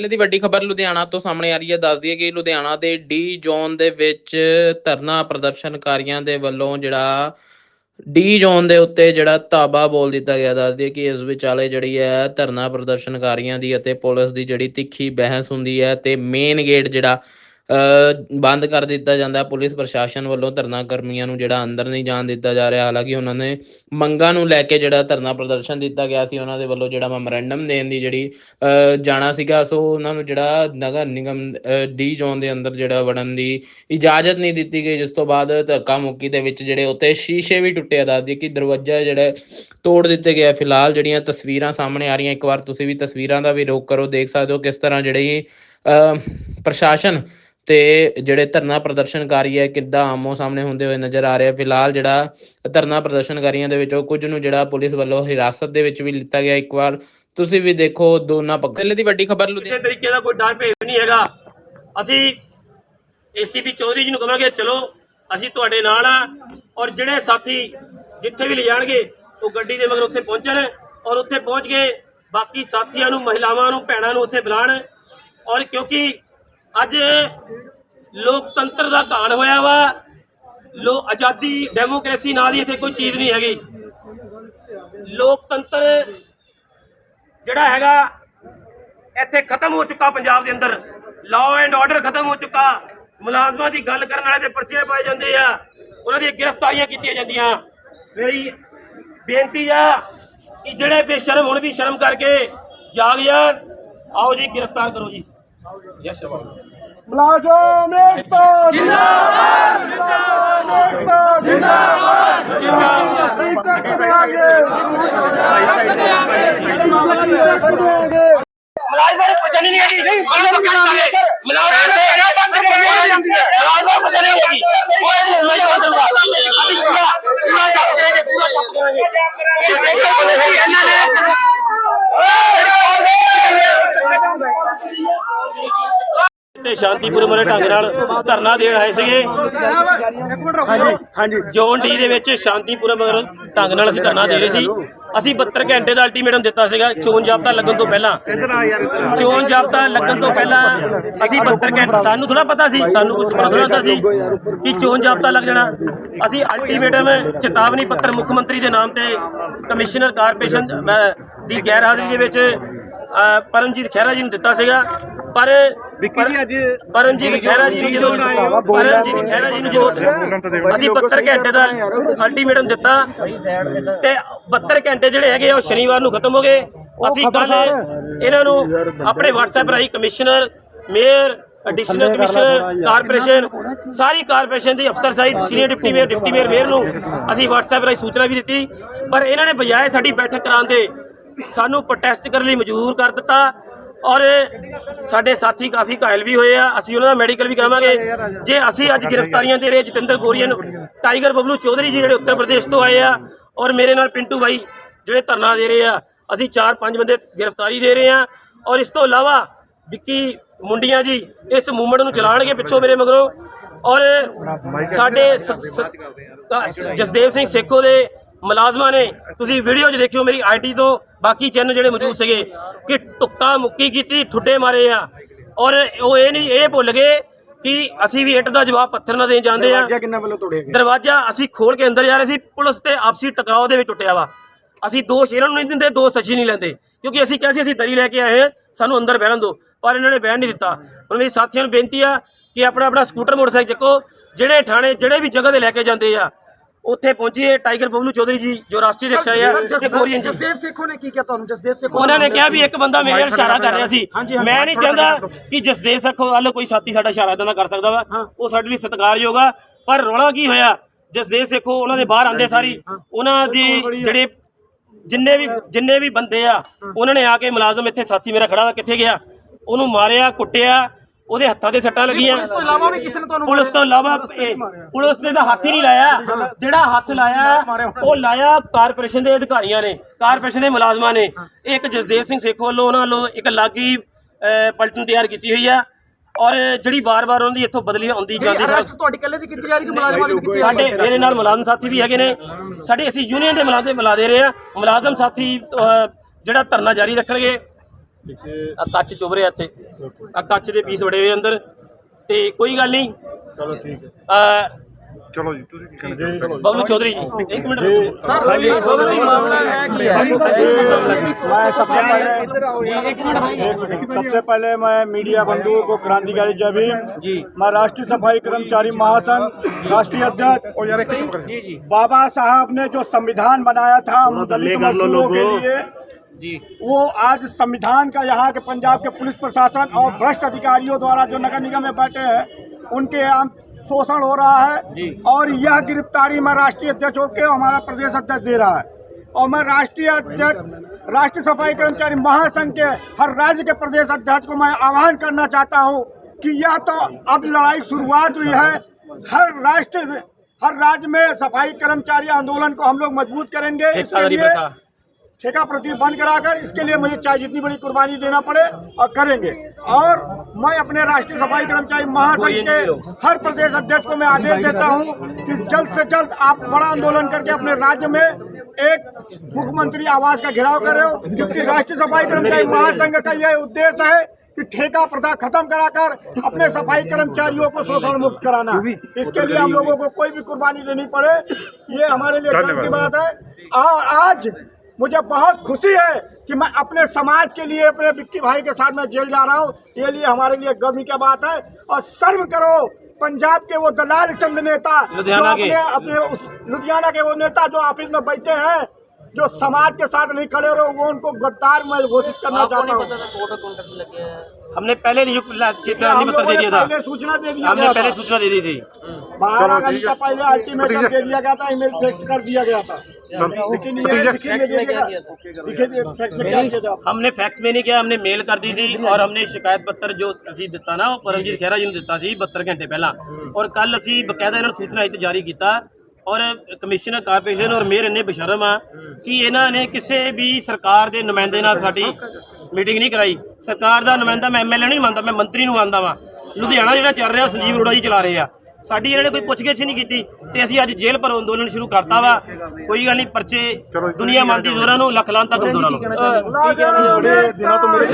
ਪਹਿਲੇ ਦੀ ਵੱਡੀ ਖਬਰ ਲੁਧਿਆਣਾ ਤੋਂ ਸਾਹਮਣੇ ਆ ਰਹੀ ਹੈ। ਦੱਸ ਦਈਏ ਕਿ ਲੁਧਿਆਣਾ ਦੇ ਡੀ ਜ਼ੋਨ ਦੇ ਵਿੱਚ ਧਰਨਾ ਪ੍ਰਦਰਸ਼ਨਕਾਰੀਆਂ ਦੇ ਵੱਲੋਂ ਜਿਹੜਾ ਡੀ ਜ਼ੋਨ ਦੇ ਉੱਤੇ ਜਿਹੜਾ ਧਾਬਾ ਬੋਲ ਦਿੱਤਾ ਗਿਆ। ਦੱਸਦੀ ਹੈ ਕਿ ਇਸ ਵਿਚਾਲੇ ਜਿਹੜੀ ਹੈ ਧਰਨਾ ਪ੍ਰਦਰਸ਼ਨਕਾਰੀਆਂ ਦੀ ਅਤੇ ਪੁਲਿਸ ਦੀ ਜਿਹੜੀ ਤਿੱਖੀ ਬਹਿਸ ਹੁੰਦੀ ਹੈ ਤੇ ਮੇਨ ਗੇਟ ਜਿਹੜਾ ਬੰਦ ਕਰ ਦਿੱਤਾ ਜਾਂਦਾ। ਪੁਲਿਸ ਪ੍ਰਸ਼ਾਸਨ ਵੱਲੋਂ ਧਰਨਾ ਕਰਮੀਆਂ ਨੂੰ ਜਿਹੜਾ ਅੰਦਰ ਨਹੀਂ ਜਾਣ ਦਿੱਤਾ ਜਾ ਰਿਹਾ। ਹਾਲਾਂਕਿ ਉਹਨਾਂ ਨੇ ਮੰਗਾਂ ਨੂੰ ਲੈ ਕੇ ਜਿਹੜਾ ਧਰਨਾ ਪ੍ਰਦਰਸ਼ਨ ਦਿੱਤਾ ਗਿਆ ਸੀ ਉਹਨਾਂ ਦੇ ਵੱਲੋਂ ਜਿਹੜਾ ਮੈਮੋਰੈਂਡਮ ਦੇਣ ਦੀ ਜਿਹੜੀ ਅ, ਜਾਣਾ ਸੀਗਾ ਸੋ ਉਹਨਾਂ ਨੂੰ ਜਿਹੜਾ ਨਗਰ ਨਿਗਮ ਅ, ਡੀ ਜ਼ੋਨ ਦੇ ਅੰਦਰ ਜਿਹੜਾ ਵੜਨ ਦੀ ਇਜਾਜ਼ਤ ਨਹੀਂ ਦਿੱਤੀ ਗਈ ਜਿਸ ਤੋਂ ਬਾਅਦ ਧੱਕਾ ਮੁੱਕੀ ਦੇ ਵਿੱਚ ਜਿਹੜੇ ਉੱਤੇ ਸ਼ੀਸ਼ੇ ਵੀ ਟੁੱਟੇ ਆ ਦੱਸਦੀ ਕਿ ਦਰਵਾਜ਼ਾ ਜਿਹੜਾ ਤੋੜ ਦਿੱਤੇ ਗਿਆ ਫਿਲਹਾਲ ਜਿਹੜੀਆਂ ਤਸਵੀਰਾਂ ਸਾਹਮਣੇ ਆ ਰਹੀਆਂ ਇੱਕ ਵਾਰ ਤੁਸੀਂ ਵੀ ਤਸਵੀਰਾਂ ਦਾ ਵੀ ਰੋਕ ਕਰੋ ਦੇਖ ਸਕਦੇ ਹੋ ਕਿਸ ਤਰ੍ਹਾਂ ਜਿਹੜੀ ਅ, ਪ੍ਰਸ਼ਾਸਨ ਤੇ ਜਿਹੜੇ ਧਰਨਾ ਪ੍ਰਦਰਸ਼ਨਕਾਰੀ ਹੈ ਕਿੱਦਾਂ ਆਮੋ ਸਾਹਮਣੇ ਹੁੰਦੇ ਹੋਏ ਨਜ਼ਰ ਆ ਰਿਹਾ ਫਿਲਹਾਲ ਜਿਹੜਾ ਧਰਨਾ ਪ੍ਰਦਰਸ਼ਨਕਾਰੀਆਂ ਦੇ ਵਿੱਚੋਂ ਕੁਝ ਨੂੰ ਜਿਹੜਾ ਪੁਲਿਸ ਵੱਲੋਂ ਹਿਰਾਸਤ ਦੇ ਵਿੱਚ ਵੀ ਲਿੱਤਾ ਗਿਆ ਇੱਕ ਵਾਰ। ਤੁਸੀਂ ਵੀ ਦੇਖੋ ਦੋਨਾਂ ਪੱਖ ਪਹਿਲੇ ਦੀ ਵੱਡੀ ਖਬਰ ਕਿਸੇ ਲੁਧਿਆਣਾ ਤਰੀਕੇ ਦਾ ਕੋਈ ਡਰ ਭੇਦ ਨਹੀਂ ਹੈਗਾ। ਅਸੀਂ ਏਸੀਪੀ ਚੌਧਰੀ ਜੀ ਨੂੰ ਕਹਾਂਗੇ ਚਲੋ ਅਸੀਂ ਤੁਹਾਡੇ ਨਾਲ ਆ ਔਰ ਜਿਹੜੇ ਸਾਥੀ ਜਿੱਥੇ ਵੀ ਲਿਜਾਣਗੇ ਉਹ ਗੱਡੀ ਦੇ ਮਗਰ ਉੱਥੇ ਪਹੁੰਚਣ ਔਰ ਉੱਥੇ ਪਹੁੰਚ ਕੇ ਬਾਕੀ ਸਾਥੀਆਂ ਨੂੰ ਮਹਿਲਾਵਾਂ ਨੂੰ ਭੈਣਾਂ ਨੂੰ ਉੱਥੇ ਬੁਲਾਣ ਔਰ ਕਿਉਂਕਿ ਅੱਜ ਲੋਕਤੰਤਰ ਦਾ ਘਾਣ ਹੋਇਆ ਵਾ। ਲੋ, ਆਜ਼ਾਦੀ ਡੈਮੋਕ੍ਰੇਸੀ ਨਾਲ ਹੀ ਇੱਥੇ ਕੋਈ ਚੀਜ਼ ਨਹੀਂ ਹੈਗੀ। ਲੋਕਤੰਤਰ ਜਿਹੜਾ ਹੈਗਾ, ਇੱਥੇ ਖਤਮ ਹੋ ਚੁੱਕਾ ਪੰਜਾਬ ਦੇ ਅੰਦਰ। ਲਾਅ ਐਂਡ ਆਰਡਰ ਖਤਮ ਹੋ ਚੁੱਕਾ। ਮੁਲਾਜ਼ਮਾਂ ਦੀ ਗੱਲ ਕਰਨ ਵਾਲੇ ਦੇ ਪਰਚੇ ਪਾਏ ਜਾਂਦੇ ਆ। ਉਹਨਾਂ ਦੀਆਂ ਗ੍ਰਿਫਤਾਰੀਆਂ ਕੀਤੀਆਂ ਜਾਂਦੀਆਂ। ਮੇਰੀ ਬੇਨਤੀ ਆ ਕਿ ਜਿਹੜੇ ਬੇਸ਼ਰਮ ਹੁਣ ਵੀ ਸ਼ਰਮ ਕਰਕੇ ਜਾਗ ਜਾਣ, ਆਓ ਜੀ, ਗ੍ਰਿਫਤਾਰ ਕਰੋ ਜੀ। ਜੈ ਸ਼੍ਰੀ ਰਾਮ ਮੁਲਾਜ਼ਮ ਏਕਤਾ ਜਿੰਦਾਬਾਦ ਜਿੰਦਾਬਾਦ ਏਕਤਾ ਜਿੰਦਾਬਾਦ ਜਿੰਦਾਬਾਦ ਸਹੀ ਚੱਕ ਦੇਾਂਗੇ ਚੱਕ ਦੇਾਂਗੇ ਚੱਕ ਦੇਾਂਗੇ ਮੁਲਾਜ਼ਮਾਂ ਨੂੰ ਪਛਾਣ ਨਹੀਂ ਹੈਗੀ ਨਹੀਂ ਮੁਲਾਜ਼ਮਾਂ ਨੂੰ ਪਛਾਣ ਮੁਲਾਜ਼ਮਾਂ ਨੂੰ ਪਛਾਣ ਬੰਦ ਕਰਵਾਈ ਜਾਂਦੀ ਹੈ ਮੁਲਾਜ਼ਮਾਂ ਨੂੰ ਪਛਾਣ ਨਹੀਂ ਹੈਗੀ ਕੋਈ ਨਹੀਂ ਨਹੀਂ ਕਰਦਾ ਅਸੀਂ ਪੂਰਾ ਪੂਰਾ ਚੱਕ ਦੇਗੇ ਪੂਰਾ ਚੱਕ ਦੇਗੇ ਇਹਨਾਂ ਨੇ ਤੇ ਸ਼ਾਂਤੀਪੂਰਨ ਵਾਲੇ ਢੰਗ ਨਾਲ ਧਰਨਾ ਦੇਣ ਆਏ ਸੀਗੇ। ਹਾਂਜੀ ਹਾਂਜੀ। ਜ਼ੋਨ ਡੀ ਦੇ ਵਿੱਚ ਸ਼ਾਂਤੀਪੂਰਨ ਮਗਰ ਢੰਗ ਨਾਲ ਅਸੀਂ ਧਰਨਾ ਦੇ ਰਹੇ ਸੀ। ਅਸੀਂ 72 ਘੰਟੇ ਦਾ ਅਲਟੀਮੇਟਮ ਦਿੱਤਾ ਸੀਗਾ ਚੋਣ ਜਾਬਤਾ ਲੱਗਣ ਤੋਂ ਪਹਿਲਾਂ। ਚੋਣ ਜਾਬਤਾ ਲੱਗਣ ਤੋਂ ਪਹਿਲਾਂ ਅਸੀਂ 72 ਘੰਟੇ ਸਾਨੂੰ ਥੋੜਾ ਪਤਾ ਸੀ ਸਾਨੂੰ ਕੁਝ ਪਤਾ ਥੋੜਾ ਹੁੰਦਾ ਸੀ ਕਿ ਚੋਣ ਜਾਬਤਾ ਲੱਗ ਜਾਣਾ। ਅਸੀਂ ਅਲਟੀਮੇਟਮ ਚੇਤਾਵਨੀ ਪੱਤਰ ਮੁੱਖ ਮੰਤਰੀ ਦੇ ਨਾਮ ਤੇ ਕਮਿਸ਼ਨਰ ਕਾਰਪੋਰੇਸ਼ਨ ਦੀ ਗੈਰ ਹਾਜ਼ਰੀ ਦੇ ਵਿੱਚ ਪਰਮਜੀਤ ਖਹਿਰਾ ਜੀ ਨੂੰ ਦਿੱਤਾ ਸੀਗਾ। ਪਰ ਵਿੱਕੀ ਜੀ ਅੱਜ ਪਰਮਜੀਤ ਖਹਿਰਾ ਜੀ ਨੂੰ ਜਦੋਂ ਪਰਮਜੀਤ ਖਹਿਰਾ ਜੀ ਨੂੰ ਜਦੋਂ ਅਸੀਂ 72 ਘੰਟੇ ਦਾ ਅਲਟੀਮੇਟਮ ਦਿੱਤਾ। ਤੇ 72 ਘੰਟੇ ਜਿਹੜੇ ਹੈਗੇ ਆ ਉਹ ਸ਼ਨੀਵਾਰ ਨੂੰ ਖਤਮ ਹੋ ਗਏ। ਅਸੀਂ ਕੱਲ ਇਹਨਾਂ ਨੂੰ ਆਪਣੇ WhatsApp ਰਾਹੀਂ commissioner mayor additional commissioner corporation ਸਾਰੀ ਕਾਰਪੋਰੇਸ਼ਨ ਦੀ ਅਫਸਰ side senior deputy mayor deputy mayor mayor ਨੂੰ ਅਸੀਂ WhatsApp ਰਾਹੀਂ ਸੂਚਨਾ ਵੀ ਦਿੱਤੀ। ਪਰ ਇਹਨਾਂ ਨੇ ਬਜਾਏ ਸਾਡੀ ਬੈਠਕ ਕਰਾਉਣ ਦੇ ਸਾਨੂੰ ਪ੍ਰੋਟੈਸਟ ਕਰਨ ਲਈ ਮਜਬੂਰ ਕਰ ਦਿੱਤਾ। ਔਰ ਸਾਡੇ ਸਾਥੀ ਕਾਫੀ ਘਾਇਲ ਵੀ ਹੋਏ ਆ, ਅਸੀਂ ਉਹਨਾਂ ਦਾ ਮੈਡੀਕਲ ਵੀ ਕਰਾਵਾਂਗੇ। ਜੇ ਅਸੀਂ ਅੱਜ ਗ੍ਰਿਫਤਾਰੀਆਂ ਦੇ ਰਹੇ ਜਤਿੰਦਰ ਗੋਰੀਅਨ, ਟਾਈਗਰ ਬਬਲੂ ਚੌਧਰੀ ਜੀ ਜਿਹੜੇ ਉੱਤਰ ਪ੍ਰਦੇਸ਼ ਤੋਂ ਆਏ ਆ, ਔਰ ਮੇਰੇ ਨਾਲ ਪਿੰਟੂ ਬਾਈ ਜਿਹੜੇ ਧਰਨਾ ਦੇ ਰਹੇ ਆ, ਅਸੀਂ 4-5 ਬੰਦੇ ਗ੍ਰਿਫਤਾਰੀ ਦੇ ਰਹੇ ਆ, ਔਰ ਇਸ ਤੋਂ ਇਲਾਵਾ ਵਿੱਕੀ ਮੁੰਡੀਆਂ ਜੀ ਇਸ ਮੂਵਮੈਂਟ ਨੂੰ ਚਲਾਣਗੇ ਪਿੱਛੋਂ ਮੇਰੇ ਮਗਰੋਂ, ਔਰ ਸਾਡੇ ਸ- ਜਸਦੇਵ ਸਿੰਘ ਸੇਖੋ ਦੇ ਮੁਲਾਜ਼ਮਾਂ ਨੇ ਤੁਸੀਂ ਵੀਡੀਓ 'ਚ ਦੇਖਿਓ ਮੇਰੀ ਆਈਟੀ ਤੋਂ ਬਾਕੀ ਚੈਨਲ ਜਿਹੜੇ ਮੌਜੂਦ ਸੀਗੇ ਕਿ ਟੁੱਕਾ ਮੁੱਕੀ ਕੀਤੀ ਠੁੱਡੇ ਮਾਰੇ ਆ। ਔਰ ਉਹ ਇਹ ਨਹੀਂ ਇਹ ਭੁੱਲ ਗਏ ਕਿ ਅਸੀਂ ਵੀ ਇੱਟ ਦਾ ਜਵਾਬ ਪੱਥਰ ਨਾਲ ਦੇਣ ਜਾਂਦੇ ਆ। ਕਿੰਨਾ ਵੱਲੋਂ ਤੋੜੇ ਦਰਵਾਜ਼ਾ ਅਸੀਂ ਖੋਲ ਕੇ ਅੰਦਰ ਜਾ ਰਹੇ ਸੀ ਪੁਲਿਸ ਤੇ ਆਪਸੀ ਟਕਰਾਅ ਦੇ ਵਿੱਚ ਟੁੱਟਿਆ ਵਾ। ਅਸੀਂ ਦੋਸ਼ ਇਹਨਾਂ ਨੂੰ ਨਹੀਂ ਦਿੰਦੇ ਦੋਸ਼ ਅਸੀਂ ਨਹੀਂ ਲੈਂਦੇ। ਕਿਉਂਕਿ ਅਸੀਂ ਕਿਹਾ ਸੀ ਅਸੀਂ ਦਰੀ ਲੈ ਕੇ ਆਏ ਸਾਨੂੰ ਅੰਦਰ ਬਹਿਣ ਦਿਓ। ਪਰ ਇਹਨਾਂ ਨੇ ਬਹਿਣ ਨਹੀਂ ਦਿੱਤਾ। ਹੁਣ ਮੇਰੀ ਸਾਥੀਆਂ ਨੂੰ ਬੇਨਤੀ ਆ ਕਿ ਆਪਣਾ ਆਪਣਾ ਸਕੂਟਰ ਮੋਟਰਸਾਈਕਲ ਚੱਕੋ ਜਿਹੜੇ ਥਾਣੇ ਜਿਹੜੇ ਵੀ ਜਗ੍ਹਾ ਤੇ ਲੈ ਕੇ ਜਾਂਦੇ ਆ ਉੱਥੇ ਪਹੁੰਚੀਏ ਟਾਈਗਰ ਬਬਲੂ ਚੌਧਰੀ ਜੀ ਜੋ ਰਾਸ਼ਟਰੀ ਅਧਿਕਸ਼ ਆ ਤੇ ਜੀ ਜਸਦੇਵ ਸੇਖੋ ਨੇ ਕੀ ਕਿਹਾ ਤੁਹਾਨੂੰ? ਜਸਦੇਵ ਸੇਖੋ ਉਹਨਾਂ ਨੇ ਕਿਹਾ ਵੀ ਇੱਕ ਬੰਦਾ ਮੇਰੇ ਵੱਲ ਇਸ਼ਾਰਾ ਕਰ ਰਿਹਾ ਸੀ। ਮੈਂ ਨਹੀਂ ਚਾਹੁੰਦਾ ਕਿ ਜਸਦੇਵ ਸਖੋ ਵੱਲ ਕੋਈ ਸਾਥੀ ਸਾਡਾ ਇਸ਼ਾਰਾ ਇਦਾਂ ਦਾ ਕਰ ਸਕਦਾ ਵਾ। ਉਹ ਸਾਡੇ ਲਈ ਸਤਿਕਾਰਯੋਗ ਆ। ਪਰ ਰੌਲਾ ਕੀ ਹੋਇਆ? ਜਸਦੇਵ ਸੇਖੋ ਉਹਨਾਂ ਦੇ ਬਾਹਰ ਆਂਦੇ ਸਾਰੀ। ਉਹਨਾਂ ਦੀ ਜਿਹੜੇ ਜਿੰਨੇ ਵੀ ਜਿੰਨੇ ਵੀ ਬੰਦੇ ਆ ਉਹਨਾਂ ਨੇ ਆ ਕੇ ਮੁਲਾਜ਼ਮ ਇੱਥੇ ਸਾਥੀ ਮੇਰਾ ਖੜਾ ਕਿੱਥੇ ਗਿਆ? ਉਹਨੂੰ ਮਾਰਿਆ ਕੁੱਟਿਆ। ਉਹਦੇ ਹੱਥਾਂ ਤੇ ਸੱਟਾਂ ਲੱਗੀਆਂ। ਇਸ ਤੋਂ ਇਲਾਵਾ ਵੀ ਕਿਸੇ ਨੇ ਤੁਹਾਨੂੰ ਪੁਲਿਸ ਤੋਂ ਇਲਾਵਾ ਇਹ ਪੁਲਿਸ ਨੇ ਤਾਂ ਹੱਥ ਹੀ ਨਹੀਂ ਲਾਇਆ। ਜਿਹੜਾ ਹੱਥ ਲਾਇਆ ਉਹ ਲਾਇਆ ਕਾਰਪੋਰੇਸ਼ਨ ਦੇ ਅਧਿਕਾਰੀਆਂ ਨੇ ਕਾਰਪੋਰੇਸ਼ਨ ਦੇ ਮੁਲਾਜ਼ਮਾਂ ਨੇ। ਇਹ ਇੱਕ ਜਸਦੇਵ ਸਿੰਘ ਸੇਖੋ ਵੱਲੋਂ ਉਹਨਾਂ ਵੱਲੋਂ ਇੱਕ ਲਾਗੀ ਪਲਟਨ ਤਿਆਰ ਕੀਤੀ ਹੋਈ ਆ। ਔਰ ਜਿਹੜੀ ਬਾਰ-ਬਾਰ ਉਹਨਾਂ ਦੀ ਇੱਥੋਂ ਬਦਲੀ ਆਉਂਦੀ ਜਾਂਦੀ ਅਰੈਸਟ ਤੁਹਾਡੀ ਕੱਲੇ ਦੀ ਕੀਤੀ ਜਾ ਰਹੀ ਕਿ ਮੁਲਾਜ਼ਮਾਂ ਦੀ ਕੀਤੀ ਜਾ ਰਹੀ? ਸਾਡੇ ਮੇਰੇ ਨਾਲ ਮੁਲਾਜ਼ਮ ਸਾਥੀ ਵੀ ਹੈਗੇ ਨੇ। ਸਾਡੇ ਅਸੀਂ ਯੂਨੀਅਨ ਦੇ ਮੁਲਾਜ਼ਮ ਮਿਲਾ ਦੇ ਰਹੇ ਆ ਮੁਲਾਜ਼ਮ ਸਾਥੀ ਅਹ, ਜਿਹੜਾ ਧਰਨਾ ਜਾਰੀ ਰੱਖਣਗੇ। ਆ ਕੱਚ ਚੁਭ ਰਿਹਾ ਇੱਥੇ ਆ ਕੱਚ ਦੇ ਪੀਸ ਬੜੇ ਹੋਏ ਅੰਦਰ ਤੇ ਕੋਈ ਗੱਲ ਨਹੀਂ ਚਲੋ ਠੀਕ ਹੈ ਆ ਚਲੋ ਜੀ ਤੁਸੀਂ ਕੀ ਕਹਿਣਾ ਚਾਹੁੰਦੇ ਹੋ? ਬਬਲੂ ਚੌਧਰੀ ਜੀ ਇੱਕ ਮਿੰਟ ਸਰ ਬਬਲੂ ਜੀ ਮਾਮਲਾ ਹੈ ਕੀ ਹੈ मैं सबसे पहले सबसे पहले मैं मीडिया बंधुओं को क्रांतिकारी जय भीम जी मैं राष्ट्रीय सफाई कर्मचारी महासंघ राष्ट्रीय अध्यक्ष बाबा साहब ने जो संविधान बनाया था हम दलित मजदूरों के लिए जी। वो आज संविधान का यहाँ के पंजाब के पुलिस प्रशासन और भ्रष्ट अधिकारियों द्वारा जो नगर निगम में बैठे हैं उनके यहाँ शोषण हो रहा है और यह गिरफ्तारी मैं राष्ट्रीय अध्यक्ष होकर हमारा प्रदेश अध्यक्ष दे रहा है। और मैं राष्ट्रीय अध्यक्ष राष्ट्रीय सफ़ाई कर्मचारी महासंघ के हर राज्य के प्रदेश अध्यक्ष को मैं आह्वान करना चाहता हूँ कि यह तो अब लड़ाई शुरुआत हुई है। हर राष्ट्र हर राज्य में सफ़ाई कर्मचारी आंदोलन को हम लोग मज़बूत करेंगे। इसके लिए ठेका प्रति बंद कराकर इसके लिए मुझे चाहे जितनी बड़ी कुर्बानी देना पड़े और करेंगे। और मैं अपने राष्ट्रीय सफ़ाई कर्मचारी महासंघ के हर प्रदेश अध्यक्ष को मैं आदेश देता हूँ कि जल्द से जल्द आप बड़ा आंदोलन करके अपने राज्य में एक मुख्यमंत्री आवास का घेराव करो क्योंकि राष्ट्रीय सफ़ाई कर्मचारी महासंघ का यह उद्देश्य है कि ठेका प्रथा खत्म कराकर अपने सफ़ाई कर्मचारियों को शोषण मुक्त कराना। इसके लिए हम लोगों को कोई भी कुर्बानी देनी पड़े ये हमारे लिए गर्व की बात है। और आज मुझे बहुत खुशी है कि मैं अपने समाज के लिए अपने बिक्की भाई के साथ मैं जेल जा रहा हूँ। ये लिए हमारे लिए गर्व की बात है। और सर्व करो पंजाब के वो दलाल चंद नेता जो लुधियाना के। अपने अपने उस लुधियाना के वो नेता जो ऑफ़िस में बैठे हैं जो समाज के साथ नहीं खड़े रहो वो उनको गद्दार मैं घोषित करना चाहता हूँ। हमने पहले था। पहले सूचना दे दिया हमने गया पहले था। सूचना दे दी थी। बारह घंटा पहले अल्टीमेटम दे दिया गया था ईमेल फैक्स कर दिया गया था। लेकिन ये लिखित में दे दिया लिखित फैक्स में क्या किया था हमने ਫੈਕਸ में नहीं किया हमने ਮੇਲ ਕਰ ਦਿੱਤੀ ਸੀ ਔਰ हमने ਸ਼ਿਕਾਇਤ ਪੱਤਰ ਜੋ ਅਸੀਂ ਦਿੱਤਾ ਨਾ ਉਹ ਪਰਮਜੀਤ ਖਹਿਰਾ ਜੀ ਨੂੰ ਦਿੱਤਾ ਸੀ 72 ਘੰਟੇ ਪਹਿਲਾਂ ਔਰ ਕੱਲ ਅਸੀਂ ਬਕਾਇਦਾ ਇਹਨਾਂ ਨੂੰ ਸੂਚਨਾ ਹਿੱਤ ਜਾਰੀ ਕੀਤਾ ਔਰ ਕਮਿਸ਼ਨਰ ਕਾਰਪੋਰੇਸ਼ਨ ਔਰ ਮੇਅਰ ਇੰਨੇ ਬਸ਼ਰਮ ਆ ਕਿ ਇਹਨਾਂ ਨੇ ਕਿਸੇ ਵੀ ਸਰਕਾਰ ਦੇ ਨੁਮਾਇੰਦੇ ਨਾਲ ਸਾਡੀ ਮੀਟਿੰਗ ਨਹੀਂ ਕਰਾਈ ਸਰਕਾਰ ਦਾ ਨੁਮਾਇੰਦਾ ਮੈਂ ਐਮਐਲਏ ਨਹੀਂ ਮੰਨਦਾ ਮੈਂ ਮੰਤਰੀ ਨੂੰ ਮੰਨਦਾ ਵਾਂ ਲੁਧਿਆਣਾ ਜਿਹੜਾ ਚੱਲ ਰਿਹਾ ਸੰਜੀਵ ਅਰੋੜਾ ਜੀ ਚਲਾ ਰਹੇ ਆ ਸਾਡੀ ਇਹਨਾਂ ਨੇ ਕੋਈ ਪੁੱਛਗਿੱਛ ਨਹੀਂ ਕੀਤੀ ਤੇ ਅਸੀਂ ਅੱਜ ਜੇਲ੍ਹ ਭਰੋ ਅੰਦੋਲਨ ਸ਼ੁਰੂ ਕਰਤਾ ਵਾ। ਕੋਈ ਗੱਲ ਨਹੀਂ ਪਰਚੇ ਦੁਨੀਆ ਮੰਨਦੀ ਜ਼ੋਰਾਂ ਨੂੰ ਲੱਖ ਲਾਂਤਾ ਕਮਜ਼ੋਰਾਂ ਨੂੰ। ਬੜੇ ਦਿਨਾਂ ਤੋਂ ਮੇਰੇ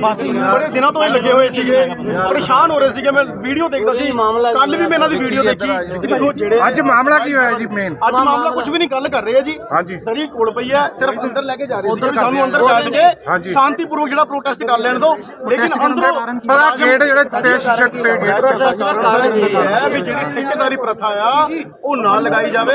ਬਸ ਬੜੇ ਦਿਨਾਂ ਤੋਂ ਇਹ ਲੱਗੇ ਹੋਏ ਸੀਗੇ। ਪਰੇਸ਼ਾਨ ਹੋ ਰਹੇ ਸੀਗੇ। ਮੈਂ ਵੀਡੀਓ ਦੇਖਦਾ ਸੀ। ਕੱਲ ਵੀ ਮੈਂ ਇਹਨਾਂ ਦੀ ਵੀਡੀਓ ਦੇਖੀ। ਦੇਖੋ ਜਿਹੜੇ ਅੱਜ ਮਾਮਲਾ ਕੀ ਹੋਇਆ ਜੀ ਮੇਨ ਅੱਜ ਮਾਮਲਾ ਕੁਝ ਵੀ ਨਹੀਂ ਗੱਲ ਕਰ ਰਹੇ ਆ ਜੀ। ਦਰੀ ਕੋਲ ਪਈ ਹੈ ਸਿਰਫ ਅੰਦਰ ਲੈ ਕੇ ਜਾ ਰਹੇ ਸੀ ਸਾਨੂੰ ਅੰਦਰ ਬੈਠ ਕੇ। ਸ਼ਾਂਤੀਪੂਰਵਕ ਜਿਹੜਾ ਪ੍ਰੋਟੈਸਟ ਕਰ ਲੈਣ ਦਿਓ ਲੇਕਿਨ ਅੰਦਰੋਂ ਪਰ ਆਹ ਗੇਟ ਜਿਹੜੇ ਸ਼ੀਸ਼ੇ ਟੁੱਟੇ ਸਰ ਇਹ ਹੈ ਵੀ ਜਿਹੜੀ ਠੇਕੇਦਾਰੀ ਪ੍ਰਥਾ ਆ ਉਹ ਨਾ ਲਗਾਈ ਜਾਵੇ।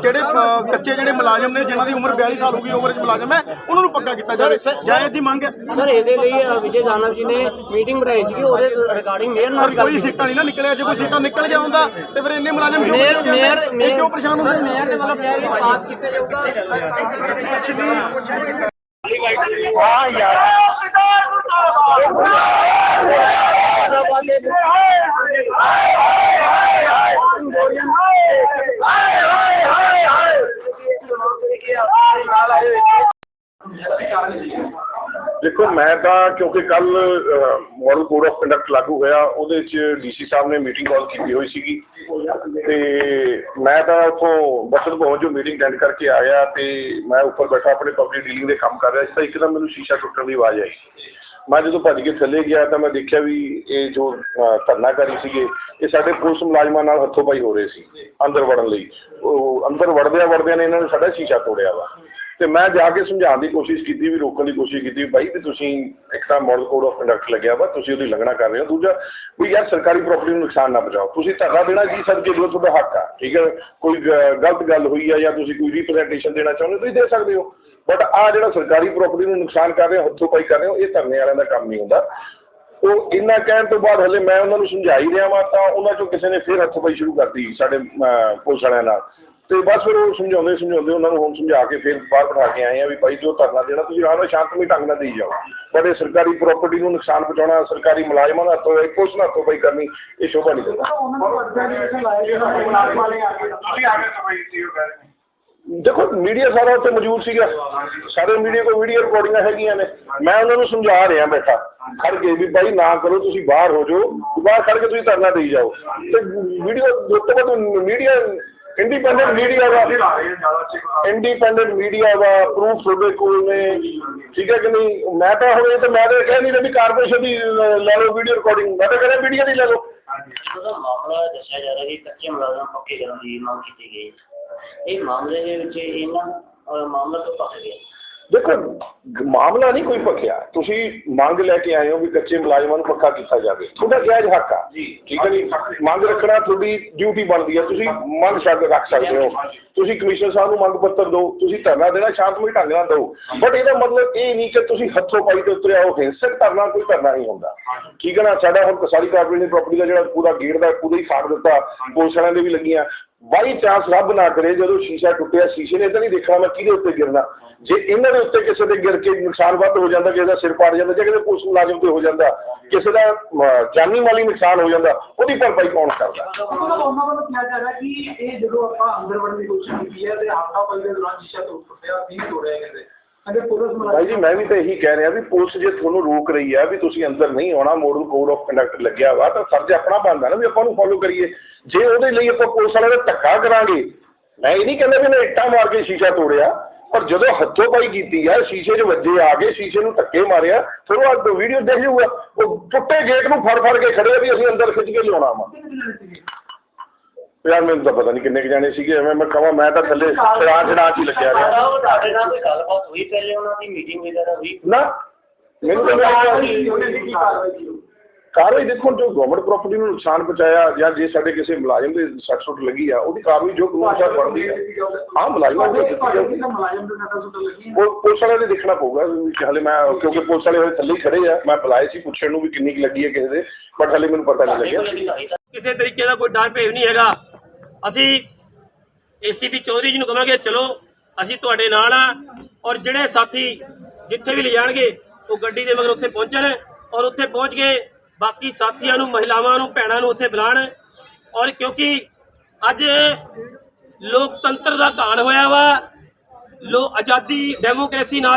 ਜਿਹੜੇ ਅ, ਕੱਚੇ ਜਿਹੜੇ ਮੁਲਾਜ਼ਮ ਨੇ ਜਿਨ੍ਹਾਂ ਦੀ ਉਮਰ 42 ਸਾਲ ਹੋ ਗਈ ਓਵਰੇਜ ਮੁਲਾਜ਼ਮ ਹੈ ਉਹਨਾਂ ਨੂੰ ਪੱਕਾ ਕੀਤਾ ਜਾਵੇ। ਜਾਇਜ਼ ਦੀ ਮੰਗ ਹੈ। ਸਰ ਇਹਦੇ ਲਈ ਅ, ਵਿਜੇ ਦਾਨਵ ਜੀ ਨੇ ਮੀਟਿੰਗ ਬਣਾਈ ਸੀ ਉਹਦੇ ਰਿਗਾਰਡਿੰਗ ਮੇਅਰ ਨਾਲ ਸਰ ਗੱਲ ਕੋਈ ਸੀਟਾਂ ਨਹੀਂ ਨਾ ਨਿਕਲਿਆ। ਜੇ ਕੋਈ ਸੀਟਾਂ ਨਿਕਲ ਗਿਆ ਹੁੰਦਾ ਤੇ ਫਿਰ ਇੰਨੇ ਮੁਲਾਜ਼ਮ ਕਿਉਂ ਮੇਅਰ ਪਰੇਸ਼ਾਨ ਮੇਅਰ ਹੁੰਦੇ? ਇਹ ਕਿਉਂ ਪਰੇਸ਼ਾਨ ਹੁੰਦੇ? ਮੇਅਰ ਨੇ ਮਤਲਬ ਕਿਹਾ ਕਿ ਪਾਸ ਕੀਤਾ ਜਾਊਗਾ। ਦੇਖੋ, ਮੈਂ ਤਾਂ ਕਿਉਂਕਿ ਕੱਲ ਮਾਡਲ ਕੋਡ ਆਫ ਕੰਡਕਟ ਲਾਗੂ ਹੋਇਆ, ਉਹਦੇ ਚ ਡੀਸੀ ਸਾਹਿਬ ਨੇ ਮੀਟਿੰਗ ਕਾਲ ਕੀਤੀ ਹੋਈ ਸੀਗੀ। ਤੇ ਮੈਂ ਤਾਂ ਉਥੋਂ ਬਸਤ ਭਵਨ ਜੋ ਮੀਟਿੰਗ ਅਟੈਂਡ ਕਰਕੇ ਆ ਤੇ ਮੈਂ ਉੱਪਰ ਬੈਠਾ ਆਪਣੇ ਪਬਲਿਕ ਡੀਲਿੰਗ ਦੇ ਕੰਮ ਕਰ ਰਿਹਾ ਸੀ, ਤਾਂ ਇੱਕਦਮ ਮੈਨੂੰ ਸ਼ੀਸ਼ਾ ਟੁੱਟਣ ਦੀ ਆਵਾਜ਼ ਆਈ। ਮੈਂ ਜਦੋਂ ਭੱਜ ਕੇ ਥੱਲੇ ਗਿਆ ਤਾਂ ਮੈਂ ਦੇਖਿਆ ਵੀ ਇਹ ਜੋ ਧਰਨਾਕਾਰੀ ਸੀਗੇ, ਇਹ ਸਾਡੇ ਪੁਲਿਸ ਮੁਲਾਜ਼ਮਾਂ ਨਾਲ ਹੱਥੋਂ ਪਾਈ ਹੋ ਰਹੇ ਸੀ, ਅੰਦਰ ਵੜਨ ਲਈ। ਉਹ ਅੰਦਰ ਵੜਦਿਆਂ ਵੜਦਿਆਂ ਨੇ ਇਹਨਾਂ ਨੇ ਸਾਡਾ ਸ਼ੀਸ਼ਾ ਤੋੜਿਆ ਵਾ। ਤੇ ਮੈਂ ਜਾ ਕੇ ਸਮਝਾਉਣ ਦੀ ਕੋਸ਼ਿਸ਼ ਕੀਤੀ ਵੀ ਰੋਕਣ ਦੀ ਕੋਸ਼ਿਸ਼ ਕੀਤੀ ਵੀ ਬਾਈ ਵੀ ਤੁਸੀਂ ਇੱਕ ਤਾਂ ਮਾਡਲ ਕੋਡ ਆਫ ਕੰਡਕਟ ਲੱਗਿਆ ਵਾ ਤੁਸੀਂ ਉਹਦੀ ਲੰਘਣਾ ਕਰ ਰਹੇ ਹੋ। ਦੂਜਾ ਵੀ ਯਾਰ ਸਰਕਾਰੀ ਪ੍ਰਾਪਰਟੀ ਨੂੰ ਨੁਕਸਾਨ ਨਾ ਪਹੁੰਚਾਓ। ਤੁਸੀਂ ਧਰਨਾ ਦੇਣਾ ਜੀ ਸਦਕੇ ਦਿਓ ਤੁਹਾਡਾ ਹੱਕ ਆ ਠੀਕ ਹੈ? ਕੋਈ ਗਲਤ ਗੱਲ ਹੋਈ ਆ ਜਾਂ ਤੁਸੀਂ ਕੋਈ ਰਿਪਰੈਜ਼ੈਂਟੇਸ਼ਨ ਦੇਣਾ ਚਾਹੁੰਦੇ ਹੋ ਤੁਸੀਂ ਦੇ ਸਕਦੇ ਹੋ। ਬਟ ਆ ਜਿਹੜਾ ਸਰਕਾਰੀ ਪ੍ਰਾਪਰਟੀ ਨੂੰ ਨੁਕਸਾਨ ਕਰ ਰਹੇ ਹੋ ਹੱਥੋਂ ਪਾਈ ਕਰ ਰਹੇ ਹੋ ਇਹ ਧਰਨੇ ਵਾਲਿਆਂ ਦਾ ਕੰਮ ਨਹੀਂ ਹੁੰਦਾ। ਉਹ ਇੰਨਾ ਕਹਿਣ ਤੋਂ ਬਾਅਦ ਹਲੇ ਮੈਂ ਉਹਨਾਂ ਨੂੰ ਸਮਝਾਈ ਰਿਹਾ ਵਾਂ ਤਾਂ ਉਹਨਾਂ ਚੋਂ ਕਿਸੇ ਨੇ ਫਿਰ ਹੱਥੋਂ ਪਾਈ ਸ਼ੁਰੂ ਕਰਤੀ ਸਾਡੇ ਅਹ, ਪੁਲਿਸ ਵਾਲਿਆਂ ਨਾਲ। ਤੇ ਬਸ ਫਿਰ ਉਹ ਸਮਝਾਉਂਦੇ ਸਮਝਾਉਂਦੇ ਉਹਨਾਂ ਨੂੰ ਹੁਣ ਸਮਝਾ ਕੇ ਫਿਰ ਬਾਹਰ ਬਿਠਾ ਕੇ ਆਏ ਆ ਵੀ ਭਾਈ ਜੋ ਧਰਨਾ ਦੇਣਾ ਤੁਸੀਂ ਆਰਾਮ ਨਾਲ ਸ਼ਾਂਤਮਈ ਢੰਗ ਨਾਲ ਦੇਈ ਜਾਓ। ਪਰ ਇਹ ਸਰਕਾਰੀ ਪ੍ਰਾਪਰਟੀ ਨੂੰ ਨੁਕਸਾਨ ਪਹੁੰਚਾਉਣਾ ਸਰਕਾਰੀ ਮੁਲਾਜ਼ਮਾਂ ਦਾ ਹੱਥੋਂ ਇਹ ਪੁਲਿਸ ਨਾਲ ਹੱਥੋਂ ਪਾਈ ਕਰਨੀ ਇਹ ਸ਼ੋਭਾ ਨਹੀਂ ਦਿੰਦਾ। ਦੇਖੋ ਮੀਡੀਆ ਸਾਰਾ ਉੱਥੇ ਮੌਜੂਦ ਸੀਗਾ। ਸਾਰੇ ਮੀਡੀਆ ਕੋਲ ਵੀਡੀਓ ਰਿਕਾਰਡਿੰਗਾਂ ਹੈਗੀਆਂ ਨੇ। ਮੈਂ ਉਹਨਾਂ ਨੂੰ ਸਮਝਾ ਰਿਹਾ ਬੈਠਾ। ਖੜ ਕੇ ਵੀ ਭਾਈ ਨਾ ਕਰੋ ਤੁਸੀਂ ਬਾਹਰ ਹੋ ਜਾਓ। ਬਾਹਰ ਖੜ ਕੇ ਤੁਸੀਂ ਧਰਨਾ ਦੇਈ ਜਾਓ। ਤੇ ਵੀਡੀਓ ਤੋਂ ਬਾਅਦ ਮੀਡੀਆ ਇੰਡੀਪੈਂਡੈਂਟ ਮੀਡੀਆ ਦਾ ਇੰਡੀਪੈਂਡੈਂਟ ਮੀਡੀਆ ਦਾ ਪ੍ਰੂਫ ਤੁਹਾਡੇ ਕੋਲ ਨੇ। ਠੀਕ ਹੈ ਕਿ ਨਹੀਂ? ਮੈਂ ਤਾਂ ਹੁਣ ਇਹ ਤਾਂ ਮੈਂ ਤਾਂ ਕਹਿ ਨਹੀਂ ਰਿਹਾ ਵੀ ਕਾਰਪੋਰੇਸ਼ਨ ਦੀ ਲੈ ਲਓ ਵੀਡੀਓ ਰਿਕਾਰਡਿੰਗ ਮੈਂ ਤਾਂ ਕਹਿੰਦਾ ਮੀਡੀਆ ਦੀ ਲੈ ਲਓ। ਮਾਮਲਾ ਦੱਸਿਆ ਜਾ ਰਿਹਾ ਕਿ ਕੱਚੇ ਮੁਲਾਜ਼ਮ ਪੱਕੇ ਕਰਨ ਦੀ ਮੰਗ ਕੀਤੀ ਗਈ ਇਹ ਮਾਮਲੇ ਦੇ ਵਿੱਚ ਇਹਨਾਂ ਮਾਮਲਾ ਤੋਂ ਪੱਕ ਗਿਆ? ਦੇਖੋ ਮਾਮਲਾ ਨਹੀਂ ਕੋਈ ਪੱਕਿਆ ਤੁਸੀਂ ਮੰਗ ਲੈ ਕੇ ਆਏ ਹੋ ਵੀ ਕੱਚੇ ਮੁਲਾਜ਼ਮਾਂ ਨੂੰ ਪੱਕਾ ਕੀਤਾ ਜਾਵੇ। ਤੁਹਾਡਾ ਜਾਇਜ਼ ਹੱਕ ਆ। ਠੀਕ ਹੈ ਨਹੀਂ ਮੰਗ ਰੱਖਣਾ ਤੁਹਾਡੀ ਡਿਊਟੀ ਬਣਦੀ ਹੈ ਤੁਸੀਂ ਮੰਗ ਛੱਡ ਰੱਖ ਸਕਦੇ ਹੋ। ਤੁਸੀਂ ਕਮਿਸ਼ਨਰ ਸਾਹਿਬ ਨੂੰ ਮੰਗ ਪੱਤਰ ਦਿਓ। ਤੁਸੀਂ ਧਰਨਾ ਦੇਣਾ ਸ਼ਾਂਤਮਈ ਢੰਗ ਨਾਲ ਦਿਓ। ਬਟ ਇਹਦਾ ਮਤਲਬ ਇਹ ਨਹੀਂ ਕਿ ਤੁਸੀਂ ਹੱਥੋਂ ਪਾਈ ਤੇ ਉਤਰਿਆ ਹੋ ਹਿੰਸਕ ਧਰਨਾ ਕੋਈ ਧਰਨਾ ਨਹੀਂ ਹੁੰਦਾ। ਠੀਕ ਹੈ ਨਾ? ਸਾਡਾ ਹੁਣ ਕਸਾਰੀ ਕਾਰਪੋਰੇਸ਼ਨ ਪ੍ਰਾਪਰਟੀ ਦਾ ਜਿਹੜਾ ਪੂਰਾ ਗੇਟ ਦਾ ਪੂਰਾ ਹੀ ਫਾੜ ਦਿੱਤਾ। ਪੁਲਿਸ ਵਾਲਿਆਂ ਦੇ ਵੀ ਲੱਗੀਆਂ। ਬਾਈ ਚਾਂਸ ਰੱਬ ਨਾ ਕਰੇ ਜਦੋਂ ਸ਼ੀਸ਼ਾ ਟੁੱਟਿਆ, ਸ਼ੀਸ਼ੇ ਨੇ ਤਾਂ ਨਹੀਂ ਦੇਖਣਾ ਮੈਂ ਕਿਹਦੇ ਉੱਤੇ ਗਿਰਨਾ। ਜੇ ਇਹਨਾਂ ਦੇ ਉੱਤੇ ਕਿਸੇ ਦੇ ਗਿਰ ਕੇ ਨੁਕਸਾਨ ਵੱਧ ਹੋ ਜਾਂਦਾ, ਕਿਸੇ ਦਾ ਸਿਰ ਪਾੜ ਜਾਂਦਾ, ਜਾਂ ਕਿਸੇ ਪੁਲਿਸ ਮੁਲਾਜ਼ਮ ਤੇ ਹੋ ਜਾਂਦਾ, ਕਿਸੇ ਦਾ ਜਾਨੀ ਮਾਲੀ ਨੁਕਸਾਨ ਹੋ ਜਾਂਦਾ, ਉਹਦੀ ਭਰਪਾਈ ਕੌਣ ਕਰਦਾ? ਉਹਨਾਂ ਵੱਲੋਂ ਕਿਹਾ ਜਾ ਰਿਹਾ ਕਿ ਇਹ ਜਦੋਂ ਆਪਾਂ ਅੰਦਰ ਵੜਨ ਦੀ ਕੋਸ਼ਿਸ਼ ਕੀਤੀ ਹੈ ਤੇ ਆਪਾ ਪਲ ਦੇ ਸ਼ੀਸ਼ਾ ਟੁੱਟ ਟੁੱਟਿਆ, ਵੀ ਤੋੜਿਆ ਕਹਿੰਦੇ ਭਾਈ ਜੀ ਮੈਂ ਵੀ ਤਾਂ ਇਹੀ ਕਹਿ ਰਿਹਾ ਵੀ ਪੁਲਿਸ ਜੇ ਤੁਹਾਨੂੰ ਰੋਕ ਰਹੀ ਹੈ ਵੀ ਤੁਸੀਂ ਅੰਦਰ ਨਹੀਂ ਆਉਣਾ ਮੋਡਲ ਕੋਡ ਆਫ ਕੰਡਕਟ ਲੱਗਿਆ ਵਾ ਤਾਂ ਫਰਜ਼ ਆਪਣਾ ਬਣਦਾ ਨਾ ਵੀ ਆਪਾਂ ਨੂੰ ਫੋਲੋ ਕਰੀਏ। ਜੇ ਉਹਦੇ ਲਈ ਆਪਾਂ ਪੁਲਿਸ ਵਾਲਿਆਂ ਦਾ ਧੱਕਾ ਕਰਾਂਗੇ ਮੈਂ ਇਹ ਨਹੀਂ ਕਹਿੰਦਾ ਵੀ ਮੈਂ ਇੱਟਾਂ ਮਾਰ ਕੇ ਸ਼ੀਸ਼ਾ ਤੋੜਿਆ ਪਰ ਜਦੋਂ ਹੱਥੋਂ ਪਾਈ ਕੀਤੀ ਆ ਸ਼ੀਸ਼ੇ 'ਚ ਵੱਜੇ ਆ ਗਏ ਸ਼ੀਸ਼ੇ ਨੂੰ ਧੱਕੇ ਮਾਰਿਆ ਫਿਰ ਉਹ ਵੀਡੀਓ ਦੇਖ ਜੂਗਾ। ਉਹ ਟੁੱਟੇ ਗੇਟ ਨੂੰ ਫੜ ਫੜ ਕੇ ਖੜੇ ਆ ਵੀ ਅਸੀਂ ਅੰਦਰ ਖਿੱਚ ਕੇ ਲਿਆਉਣਾ ਵਾ। ਯਾਰ ਮੈਨੂੰ ਤਾਂ ਪਤਾ ਨਹੀਂ ਕਿੰਨੇ ਕੁ ਜਾਣੇ ਸੀਗੇ ਐਵੇਂ ਮੈਂ ਕਹਾਂ ਮੈਂ ਤਾਂ ਥੱਲੇ ਛੜਾ ਛੜਾ ਚ ਹੀ ਲੱਗਿਆ ਰਿਹਾ। ਉਹ ਤੁਹਾਡੇ ਨਾਲ ਕੋਈ ਗੱਲਬਾਤ ਹੋਈ ਪਹਿਲੇ ਉਹਨਾਂ ਦੀ ਮੀਟਿੰਗ ਵਗੈਰਾ ਹੋਈ ਨਾ ਮੈਨੂੰ ਤਾਂ ਕੀ ਕਾਰਵਾਈ ਕੀਤੀ ਕਾਰਵਾਈ ਦੇਖੋ ਜੋ ਗਵਰਨਮੈਂਟ ਪ੍ਰਾਪਰਟੀ ਨੂੰ ਨੁਕਸਾਨ ਪਹੁੰਚਾਇਆ ਜਾਂ ਜੇ ਸਾਡੇ ਕਿਸੇ ਮੁਲਾਜ਼ਮ ਦੇ ਸੱਟ ਸੁੱਟ ਲੱਗੀ ਆ ਉਹਦੀ ਕਾਰਵਾਈ ਜੋ ਕਾਨੂੰਨ ਅਨੁਸਾਰ ਬਣਦੀ ਹੈ ਹਾਂ ਮੁਲਾਜ਼ਮਾਂ ਨੂੰ ਦੇ ਸੱਟਾਂ ਸੁੱਟਾਂ ਲੱਗੀਆਂ ਉਹ ਪੁਲਿਸ ਵਾਲਿਆਂ ਦੇ ਦੇਖਣਾ ਪਊਗਾ ਵੀ ਹਲੇ ਮੈਂ ਕਿਉਂਕਿ ਪੁਲਿਸ ਵਾਲੇ ਹਲੇ ਥੱਲੇ ਖੜੇ ਆ ਮੈਂ ਬੁਲਾਏ ਸੀ ਪੁੱਛਣ ਨੂੰ ਵੀ ਕਿੰਨੀ ਕੁ ਲੱਗੀ ਹੈ ਕਿਸੇ ਦੇ ਬਟ ਹਲੇ ਮੈਨੂੰ ਪਤਾ ਨਹੀਂ ਲੱਗਿਆ। ਕਿਸੇ ਤਰੀਕੇ ਦਾ ਕੋਈ ਡਰ ਭੇਵ ਨਹੀਂ ਹੈਗਾ। ਅਸੀਂ ਏਸੀਪੀ ਚੌਧਰੀ ਜੀ ਨੂੰ ਕਹਾਂਗੇ ਚਲੋ, ਅਸੀਂ ਤੁਹਾਡੇ ਨਾਲ ਆ ਔਰ ਜਿਹੜੇ ਸਾਥੀ ਜਿੱਥੇ ਵੀ ਲਿਜਾਣਗੇ ਉਹ ਗੱਡੀ ਦੇ ਮਗਰ ਉੱਥੇ ਪਹੁੰਚਣ ਔਰ ਉੱਥੇ ਪਹੁੰਚ ਕੇ ਬਾਕੀ ਸਾਥੀਆਂ ਨੂੰ, ਮਹਿਲਾਵਾਂ ਨੂੰ, ਭੈਣਾਂ ਨੂੰ ਉੱਥੇ ਬੁਲਾਣ ਔਰ ਕਿਉਂਕਿ ਅੱਜ ਲੋਕਤੰਤਰ ਦਾ ਘਾਣ ਹੋਇਆ ਵਾ, ਲੋ, ਆਜ਼ਾਦੀ, ਡੈਮੋਕ੍ਰੇਸੀ ਨਾਲ ਹੀ